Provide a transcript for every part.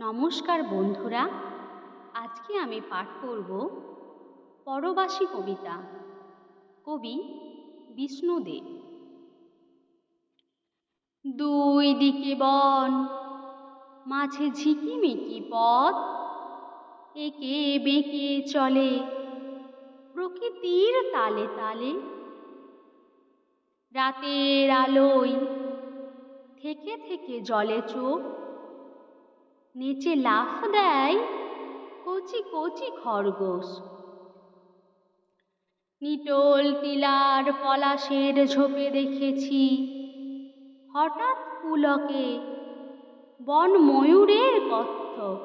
নমস্কার বন্ধুরা, আজকে আমি পাঠ করব পরবাসী কবিতা, কবি বিষ্ণুদেব। দুই দিকে বন, মাঝে ঝিকিমিকি পথ, একে বেঁকে চলে প্রকৃতির তালে তালে। রাতের আলোয় থেকে থেকে জলে চোখ নিচে লাফ দেয় কচি কচি খরগোশ। নিটোল টিলার পলাশের ঝোপে দেখেছি, হঠাৎ পুলকে বন ময়ূরের কচ্ছপ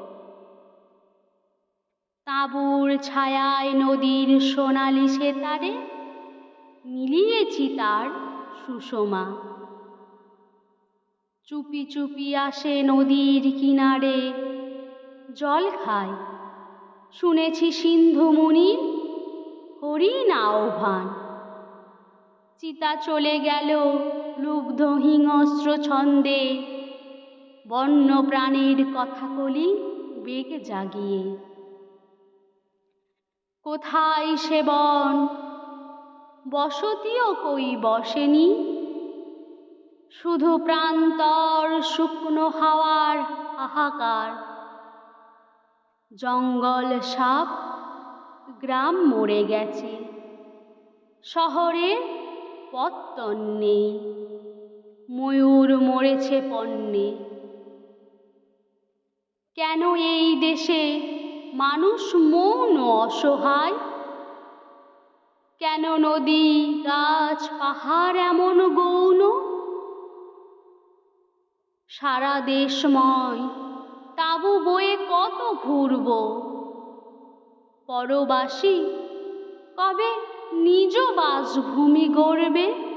তাঁবুর ছায়ায় নদীর সোনালি সেতারে মিলিয়েছি তার সুষমা। চুপি চুপি আসে নদীর কিনারে। জল খায়। শুনেছি সিন্ধু মুনির হরিণ আহ্বান চিতা চলে গেল লুব্ধ হিংস্র ছন্দে। বন্য প্রাণীর কথাকলি বেগ জাগিয়ে। কোথায় সে বন? বসতিও কই বসেনি? শুধু প্রান্তর শুকনো হাওয়ার হাহাকার। জঙ্গল সাপ গ্রাম মরে গেছে। শহরে পত্তন নেই। ময়ূর মরেছে পণ্যে কেন এই দেশে মানুষ মৌন অসহায়? কেন নদী, গাছ, পাহাড় এমন গৌণ সারা দেশময় তাবু বয়ে কত ঘুরব? পরবাসী কবে নিজ বাসভূমি গড়বে?